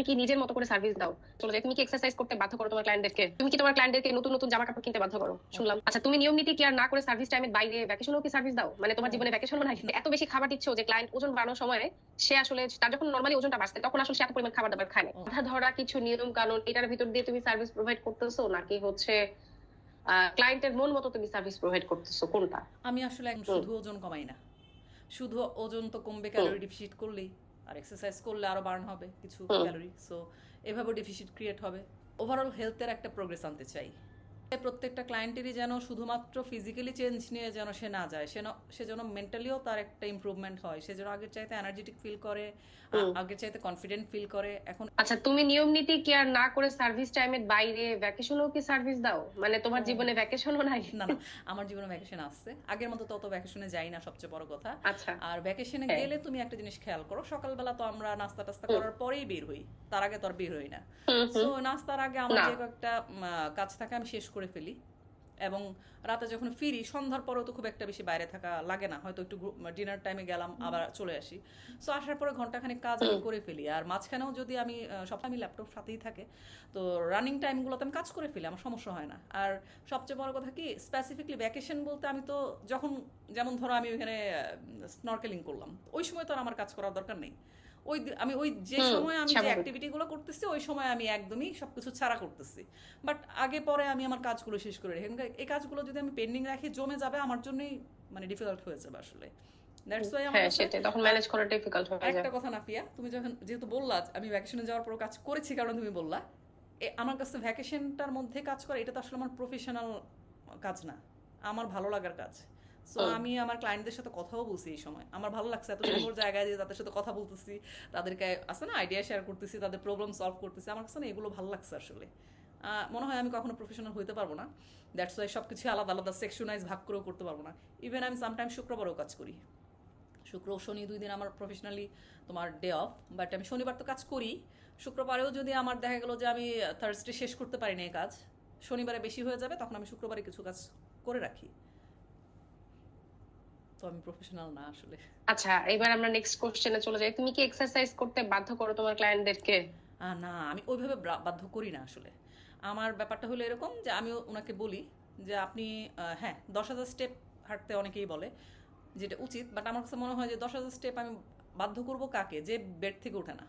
তুমি কি নিজের মতো করে সার্ভিস দাও? চলো তুমি কি এক্সারসাইজ করতে বাধ্য করো তোমার ক্লায়েন্টদেরকে তুমি কি তোমার ক্লায়েন্টদেরকে নতুন নতুন জামা কাপড় কিনতে বাধ্য করো? শুনলাম। আচ্ছা তুমি নিয়ম নীতি কি আর না করে সার্ভিস টাইমের বাইরে ভ্যাকেশনও কি সার্ভিস দাও? মানে তোমার জীবনে ভ্যাকেশনও নাই এত বেশি খাবার দিচ্ছ যে ক্লায়েন্ট ওজন বাড়ানোর সময় সে আসলে তার যখন নর্মালি ওজনটা বাড়ছে তখন আসলে সে এত পরিমাণ খাবার দাবার খায় না। ধরা কিছু নিয়ম কানুন এটার ভিতর দিয়ে তুমি সার্ভিস প্রোভাইড করতেছো? নাকি হচ্ছে ক্লায়েন্টের মন মতো তুমি সার্ভিস প্রোভাইড করতেছো? কোনটা? আমি আসলে শুধু ওজন কমাই না। শুধু ওজন তো কমবে ক্যালোরি ডিফিসিট করলেই। আর এক্সারসাইজ করলে আরও বার্ন হবে কিছু। ক্যালোরি সো এভাবে ডেফিসিট ক্রিয়েট হবে। ওভারঅল হেলথের একটা প্রোগ্রেস আনতে চাই। প্রত্যেকটা ক্লায়েন্টেরই যেন শুধুমাত্র ফিজিক্যালি চেঞ্জ নিয়ে যেন সে না যায় সে সে যেন মেন্টালিও তার একটা ইমপ্রুভমেন্ট হয়। সে যেন আগের চাইতে এনার্জেটিক ফিল করে আগের চাইতে কনফিডেন্ট ফিল করে এখন আচ্ছা তুমি নিয়ম নীতি কি আর না করে সার্ভিস টাইমের বাইরে ভ্যাকেশনও কি সার্ভিস দাও? মানে তোমার জীবনে ভ্যাকেশনও নাই? না না আমার জীবনে ভ্যাকেশন আসছে আগের মতো তত ভ্যাকেশনে যাই না সবচেয়ে বড় কথা। আচ্ছা। আর ভ্যাকেশনে। গেলে তুমি একটা জিনিস খেয়াল করো সকালবেলা তো আমরা নাস্তা টাস্তা করার পরেই বের হই। তার আগে তো আর বের হই না। তো নাস্তার আগে আমার। যে কয়েকটা কাজ থাকে আমি শেষ করে ফেলি। এবং রাতে যখন ফিরি সন্ধ্যার পরেও তো খুব একটা বেশি বাইরে থাকা লাগে না। হয়তো একটু ডিনার টাইমে গেলাম আবার চলে আসি। সো আসার পরে ঘন্টাখানেক কাজ আমি করে ফেলি। আর মাঝখানেও যদি আমি আহ, সব আমি ল্যাপটপ সাথেই থাকে তো রানিং টাইমগুলোতে আমি কাজ করে ফেলি আমার সমস্যা হয় না। আর সবচেয়ে বড় কথা কি স্পেসিফিকলি ভ্যাকেশন বলতে আমি তো যখন যেমন ধরো আমি ওইখানে স্নরকেলিং করলাম ওই সময় তো আর আমার কাজ করার দরকার নেই। ওই আমি ওই যে সময় আমি যে স্বাভাবিক। অ্যাক্টিভিটি গুলো করতেছি ওই সময় আমি একদমই সবকিছু ছাড়া করতেছি। বাট আগে পরে আমি আমার কাজগুলো শেষ করে রাখি। এই কাজগুলো যদি আমি পেন্ডিং রাখি জমে যাবে আমার জন্যই মানে ডিফিকাল্ট হয়ে যাবে আসলে। দ্যাটস ওয়াই আমার হ্যাঁ সেটাই। তখন ম্যানেজ করা ডিফিকাল্ট হয়ে যায়। একটা কথা নাফিয়া তুমি যখন যেহেতু বললা আমি ভ্যাকেশনে যাওয়ার পর কাজ করেছি কারণ তুমি বললা আমার কাছে ভ্যাকেশনটার মধ্যে কাজ করা এটা তো আসলে আমার প্রফেশনাল কাজ না। আমার ভালো লাগার কাজ। সো আমি আমার ক্লায়েন্টদের সাথে কথাও বলছি এই সময়। আমার ভালো লাগছে, এত সুন্দর জায়গায় যে তাদের সাথে কথা বলতেছি, তাদেরকে আছে না আইডিয়া শেয়ার করতেছি, তাদের প্রবলেম সলভ করতেছি। আমার কাছে না এগুলো ভালো লাগছে আসলে। মনে হয় আমি কখনো প্রফেশনাল হইতে পারব না। দ্যাটস ওয়াই সব কিছু আলাদা আলাদা সেকশনাইজ ভাগ করেও করতে পারব না। ইভেন আমি সামটাইম শুক্রবারও কাজ করি। শুক্র, শনি দুই দিন আমার প্রফেশনালি তোমার ডে অফ বাট আমি শনিবার তো কাজ করি। শুক্রবারেও যদি আমার দেখা গেলো যে আমি থার্সডে শেষ করতে পারিনি এই কাজ, শনিবারে বেশি হয়ে যাবে, তখন আমি শুক্রবারে কিছু কাজ করে রাখি। তো আমি প্রফেশনাল না আসলে। আচ্ছা এবার আমরা নেক্সট কোশ্চেনে চলে যাই। তুমি কি এক্সারসাইজ করতে বাধ্য করো তোমার ক্লায়েন্টদেরকে না আমি ওইভাবে বাধ্য করি না আসলে। আমার ব্যাপারটা হলো এরকম যে আমি ওনাকে বলি যে আপনি হ্যাঁ দশ হাজার স্টেপ হাঁটতে অনেকেই বলে যেটা উচিত। বাট আমার কাছে মনে হয় যে দশ হাজার স্টেপ আমি বাধ্য করব কাকে? যে বেড থেকে ওঠে না।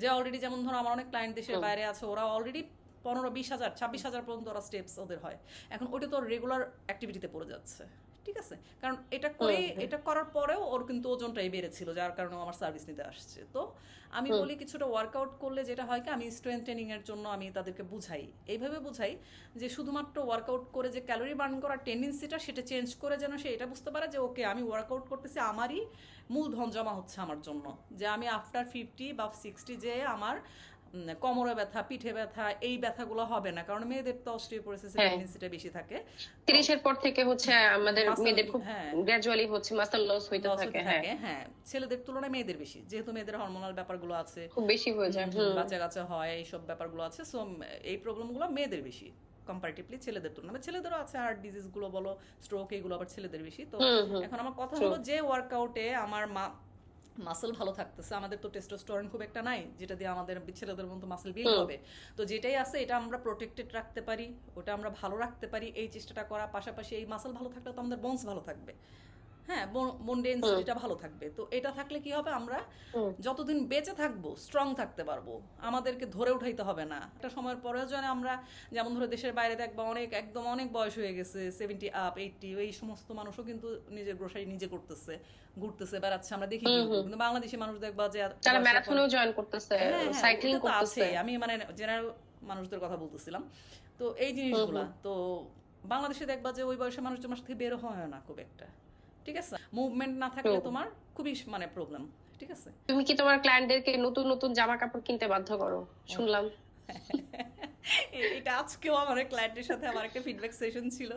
যে অলরেডি যেমন ধরো আমার অনেক ক্লায়েন্ট দেশের বাইরে আছে ওরা অলরেডি পনেরো বিশ হাজার ছাব্বিশ হাজার পর্যন্ত ওরা স্টেপস ওদের হয়। এখন ওটা তো রেগুলার অ্যাক্টিভিটিতে পড়ে যাচ্ছে। ঠিক আছে? কারণ এটা করে। এটা করার পরেও ওর কিন্তু ওজনটাই বেড়েছিল যার কারণে আমার সার্ভিস নিতে আসছে। তো আমি বলি কিছুটা ওয়ার্কআউট করলে যেটা হয় কি আমি স্ট্রেংথ ট্রেনিং এর জন্য আমি তাদেরকে বুঝাই। এইভাবে বুঝাই যে শুধুমাত্র ওয়ার্কআউট করে যে ক্যালোরি বার্ন করার টেন্ডেন্সিটা সেটা চেঞ্জ করে যেন সে এটা বুঝতে পারে যে ওকে আমি ওয়ার্কআউট করতেছি আমারই মূলধন জমা হচ্ছে আমার জন্য। যে আমি আফটার ফিফটি বা সিক্সটি যে আমার কোমরে ব্যথা পিঠে ব্যথা এই ব্যথাগুলো হবে না কারণ মেয়েদের তো অস্ট্রিওপোরোসিসের হ্যাঁ। টেন্ডেন্সিটা বেশি থাকে তিরিশের পর থেকে হচ্ছে আমাদের মেয়েদের খুব। গ্র্যাজুয়ালি হচ্ছে মাসেল লস হইতে থাকে হ্যাঁ হ্যাঁ ছেলেদের তুলনায় মেয়েদের বেশি যেহেতু মেয়েদের হরমোনাল ব্যাপারগুলো আছে খুব বেশি হয়ে যায় বাচ্চা কাচ্চা হয় এইসব ব্যাপারগুলো আছে সো এই প্রবলেমগুলো মেয়েদের বেশি কম্পারেটিভলি ছেলেদের তুলনায় মানে ছেলেদেরও আছে হার্ট ডিজিজগুলো বলো স্ট্রোক এগুলো আবার ছেলেদের বেশি তো। এখন আমার কথা হলো যে ওয়ার্কআউটে আমার মা মাসেল ভালো থাকতেছে আমাদের তো টেস্টোস্টোরেন খুব একটা নাই যেটা দিয়ে আমাদের ছেলেদের মতো মাসেল বিল্ড হবে। তো যেটাই আছে এটা আমরা প্রোটেক্টেড রাখতে পারি ওটা আমরা ভালো রাখতে পারি এই চেষ্টাটা করা পাশাপাশি এই মাসেল ভালো থাকলে তো আমাদের বোনস ভালো থাকবে। হ্যাঁ বোন ডেন্সিটিটা ভালো থাকবে। তো এটা থাকলে কি হবে আমরা যতদিন বেঁচে থাকব স্ট্রং থাকতে পারব। আমাদেরকে ধরে উঠাইতে হবে না। একটা সময়ের পরেও যেন আমরা যেমন ধরো দেশের বাইরে দেখবা অনেক একদম অনেক বয়স হয়ে গেছে সেভেন্টি আপ এইটটি এই সমস্ত মানুষও কিন্তু নিজের গ্রোসারি নিজে করতেছে ঘুরতেছে বেড়াচ্ছে আমরা দেখি কিন্তু। বাংলাদেশি মানুষ দেখবা যে এত তারা ম্যারাথনেও জয়েন করতেছে হ্যাঁ, হ্যাঁ, সাইক্লিং করতেছে। আমি মানে জেনারেল মানুষদের কথা বলতেছিলাম। তো এই জিনিসগুলা তো বাংলাদেশে দেখবা যে ওই বয়সের মানুষজন বাসা থেকে বের হয় না খুব একটা। ঠিক আছে? মুভমেন্ট না থাকলে তোমার খুবই মানে প্রবলেম ঠিক আছে? তুমি কি তোমার ক্লায়েন্টদেরকে নতুন নতুন জামা কাপড় কিনতে বাধ্য করো? শুনলাম। এটা আজকেও আমার ক্লায়েন্টের সাথে আমার একটা ফিডব্যাক সেশন ছিল।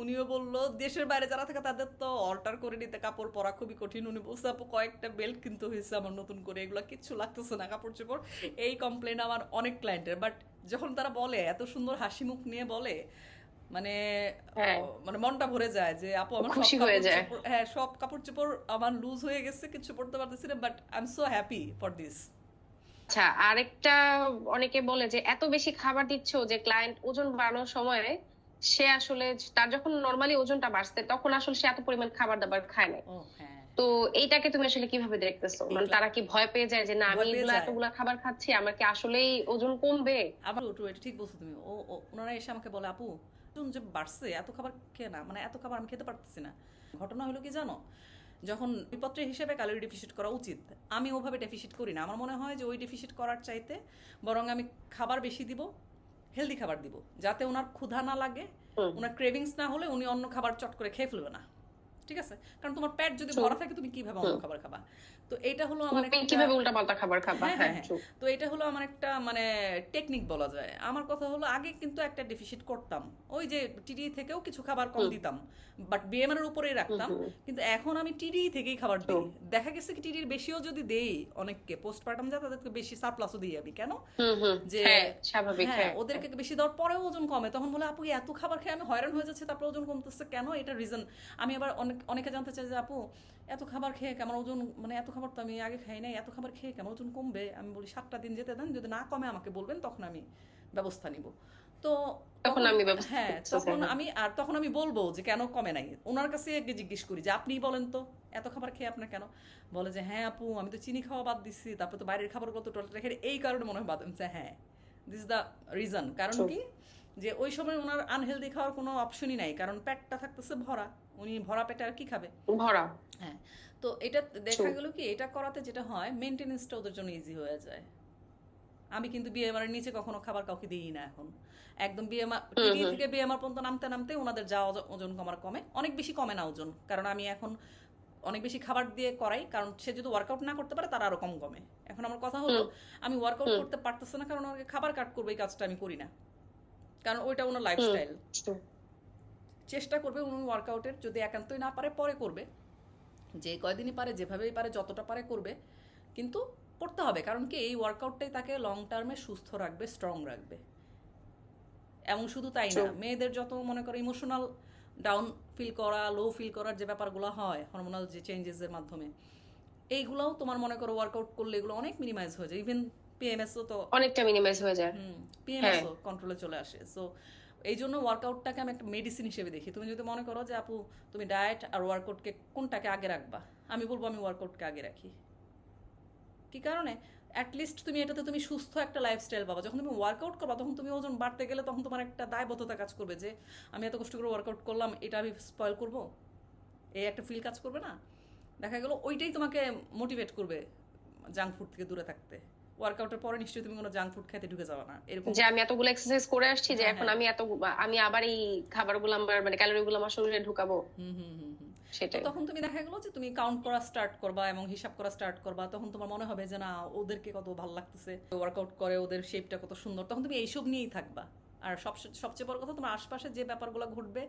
উনিও বলল দেশের বাইরে যারা থাকে তাদের তো অর্ডার করে নিতে কাপড় পরা খুবই কঠিন। উনি বলছে আপু কয়েকটা বেল্ট কিনতে হয়েছে আমার নতুন করে এগুলো কিচ্ছু লাগতেছে না কাপড় চোপড়। এই কমপ্লেন আমার অনেক ক্লায়েন্টের বাট যখন তারা বলে এত সুন্দর হাসি মুখ নিয়ে বলে মানে হ্যাঁ। মানে মনটা ভরে যায় যে আপু আমার খুশি হয়ে যায়। হ্যাঁ সব কাপড় চোপড় আমার লুজ হয়ে গেছে কিছু পড়তে পারতেছি না but I am so happy for this আচ্ছা আরেকটা অনেকে বলে যে এত বেশি খাবার দিচ্ছ যে ক্লায়েন্ট ওজন বাড়ানোর সময় সে আসলে তার যখন নর্মালি ওজনটা বাড়ছে তখন আসলে সে এত পরিমাণ খাবার দাবার খায় না হ্যাঁ। তো এইটাকে তুমি আসলে কীভাবে দেখতেছো? মানে তারা কি ভয় পেয়ে যায় যে না আমি এগুলা এতগুলা খাবার খাচ্ছি আমার কি আসলেই ওজন কমবে? আবার ঠিক বলছো তুমি। ও- ওনারা এসে আমাকে বলে আপু ওজন যে বাড়ছে এত খাবার খেয়ে না মানে এত খাবার আমি খেতে পারতেছি না। ঘটনা হলো কি জানো? যখন বিপত্রের হিসেবে ক্যালোরি ডেফিসিট করা উচিত আমি ওভাবে ডেফিসিট করি না। আমার মনে হয় যে ওই ডেফিসিট করার চাইতে বরং আমি খাবার বেশি দিব হেলদি খাবার দিব যাতে ওনার ক্ষুধা না লাগে। ওনার ক্রেভিংস না হলে উনি অন্য খাবার চট করে খেয়ে ফেলবে না। ঠিক আছে? কারণ তোমার পেট যদি ভরা থাকে তুমি কীভাবে অন্য খাবার খাবা? তো এটা হলো আমার একটা- কীভাবে উল্টা পাল্টা খাবার খাবা? হ্যাঁ, হ্যাঁ হ্যাঁ, তো এটা হলো আমার একটা মানে টেকনিক বলা যায়। আমার কথা হলো আগে কিন্তু একটা ডেফিসিট করতাম। ওই যে টিডি থেকেও কিছু খাবার কম দিতাম। বাট বিএমআর এর উপরেই রাখতাম। কিন্তু এখন আমি টিডি থেকেই খাবার দিই। দেখা গেছে কি টিডির বেশিও যদি দেই অনেককে পোস্টপার্টাম যা তাদেরকে বেশি সারপ্লাসও দিই আমি কেন? যে- হ্যাঁ স্বাভাবিক হ্যাঁ হ্যাঁ। ওদেরকে বেশি দেওয়ার পরেও ওজন কমে। তখন বলে আপু এত খাবার খেয়ে আমি হয়রান হয়ে যাচ্ছে তারপর ওজন কমতেছে কেন? এটা রিজন আমি আবার অনেক অনেকে জানতে চাই যে আপু এত খাবার খেয়ে কেমন ওজন মানে এত খাবার তো আমি আগে খাই নাই এত খাবার খেয়ে কেমন ওজন কমবে? আমি বলি সাতটা দিন যেতে দেন যদি না কমে আমাকে বলবেন তখন আমি ব্যবস্থা নিব। তো তখন আমি হ্যাঁ তখন। আমি আর তখন আমি বলব যে কেন কমে নাই? ওনার কাছে জিজ্ঞেস করি যে আপনি বলেন তো এত খাবার খেয়ে আপনার কেন? বলে যে হ্যাঁ আপু আমি তো চিনি খাওয়া বাদ দিচ্ছি তারপর তো বাইরের খাবারগুলো তো টয়লেট রেখে এই কারণে মনে হয় বাদ হ্যাঁ দিস দ্য রিজন কারণ কি? যে ওই সময় ওনার আনহেলদি খাওয়ার কোনো অপশনই নাই কারণ পেটটা থাকতেছে ভরা। উনি ভরা পেটে আর কি খাবে? ভরা। হ্যাঁ তো এটা দেখা গেল কি এটা করাতে যেটা হয় মেনটেনেন্সটা ওদের জন্য ইজি হয়ে যায়। আমি কিন্তু বিএমআর নিচে কখনো খাবার কাউকে দিই না এখন। একদম বিএমআর হুম, থেকে বিএমআর পর্যন্ত নামতে নামতে ওনাদের যা ওজন কমার কমে। অনেক বেশি কমে না ওজন কারণ আমি এখন অনেক বেশি খাবার দিয়ে করাই কারণ সে যদি ওয়ার্কআউট না করতে পারে তার আরও কম কমে। এখন আমার কথা হলো আমি ওয়ার্কআউট করতে পারতেছে না কারণ আমাকে খাবার কাট করবে এই কাজটা আমি করি না। কারণ ওইটা ওনার লাইফস্টাইল চেষ্টা করবে উনি ওয়ার্কআউটের যদি একান্তই না পারে পরে করবে। যে কয়দিনই পারে যেভাবেই পারে যতটা পারে করবে। কিন্তু করতে হবে কারণ কি এই ওয়ার্কআউটটাই তাকে লং টার্মে সুস্থ রাখবে স্ট্রং রাখবে। এবং শুধু তাই না মেয়েদের যত মনে করো ইমোশনাল ডাউন ফিল করা লো ফিল করার যে ব্যাপারগুলো হয় হরমোনাল যে চেঞ্জেসের মাধ্যমে এইগুলোও তোমার মনে করো ওয়ার্কআউট করলে এগুলো অনেক মিনিমাইজ হয়ে যায়। ইভেন পিএমএসও তো অনেকটা মিনিমাইজ হয়ে যায়। পিএমএসও কন্ট্রোলে চলে আসে। সো এই জন্য ওয়ার্কআউটটাকে আমি একটা মেডিসিন হিসেবে দেখি। তুমি যদি মনে করো যে আপু তুমি ডায়েট আর ওয়ার্কআউটকে কোনটাকে আগে রাখবা? আমি বলব আমি ওয়ার্কআউটকে আগে রাখি। কি কারণে? অ্যাটলিস্ট তুমি এটাতে তুমি সুস্থ একটা লাইফস্টাইল পাবা। যখন তুমি ওয়ার্কআউট করবা তখন তুমি ওজন বাড়তে গেলে তখন তোমার একটা দায়বদ্ধতা কাজ করবে যে আমি এত কষ্ট করে ওয়ার্কআউট করলাম এটা আমি স্পয়েল করব? এই একটা ফিল কাজ করবে না? দেখা গেল ওইটাই তোমাকে মোটিভেট করবে জাঙ্ক ফুড থেকে দূরে থাকতে। ওয়ার্কআউটের পরে নিশ্চয়ই তুমি কোনো জাঙ্ক ফুড খেতে ঢুকে যাবে না। এরকম যে আমি এতগুলো এক্সারসাইজ করে আসছি যে হ্যাঁ, এখন হ্যাঁ। আমি এত আমি আবার এই খাবারগুলো আমার মানে ক্যালোরিগুলো আমার শরীরে ঢুকাবো। হুম হুম হুম হুম। সেটাই। তখন তুমি দেখা গেলো যে তুমি কাউন্ট করা স্টার্ট করবা এবং হিসাব করা স্টার্ট করবা তখন তোমার মনে হবে যে না ওদেরকে কত ভালো লাগতেছে। ওয়ার্কআউট করে ওদের শেপটা কত সুন্দর। তখন তুমি এইসব নিয়েই থাকবা। আর সব সবচেয়ে বড় কথা তোমার আশপাশে যে ব্যাপারগুলো ঘটবে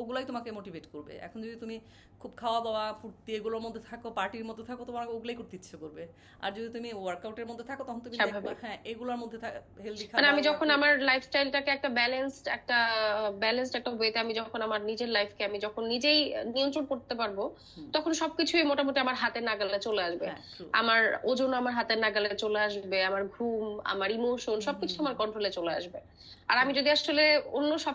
ওগুলাই তোমাকে মোটিভেট করবে। এখন যদি তুমি খুব খাওয়া দাওয়া ফুর্তি এগুলোর মধ্যে থাকো পার্টির মধ্যে থাকো তোমার ওগুলাই করতে ইচ্ছে করবে। আর যদি তুমি ওয়ার্কআউটের মধ্যে থাকো তখন তুমি হ্যাঁ এগুলোর মধ্যে হেলদি মানে আমি যখন আমার লাইফস্টাইলটাকে একটা ব্যালেন্সড একটা ব্যালেন্সড একটা ওয়েতে আমি যখন আমার নিজের লাইফকে আমি যখন নিজেই নিয়ন্ত্রণ করতে পারব তখন সবকিছুই মোটামুটি আমার হাতের নাগালে চলে আসবে। হ্যাঁ আমার ওজন আমার হাতের নাগালে চলে আসবে আমার ঘুম আমার ইমোশন সবকিছু আমার কন্ট্রোলে চলে আসবে। আর আমি যদি আসলে অন্য সব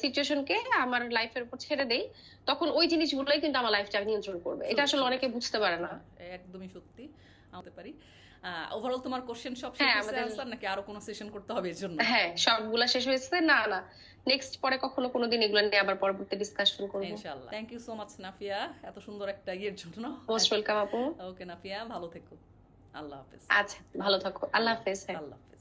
সিচুয়েশনকে আমার লাইফের উপর ছেড়ে দেই তখন ওই জিনিসগুলোই কিন্তু আমার লাইফটা নিয়ন্ত্রণ করবে। এটা আসলে অনেকে বুঝতে পারে না। একদমই সত্যি। হতে পারি। ওভারঅল তোমার কোশ্চেন সব হ্যাঁ, শেষ আমাদের- আনসার নাকি আরও কোনো সেশন করতে হবে এর জন্য? হ্যাঁ সবগুলা শেষ হয়েছে। না না। নেক্সট পরে কখনো কোনোদিন এগুলো নিয়ে আবার পরবর্তী ডিসকাশন করব। ইনশাআল্লাহ। Thank you so much Nafia. এত সুন্দর একটা ইয়ের জন্য। মোস্ট ওয়েলকাম আপু। ওকে নাফিয়া ভালো থেকো। আল্লাহ হাফেজ। আচ্ছা ভালো থাকো। আল্লাহ হাফেজ। আল্লাহ হাফেজ।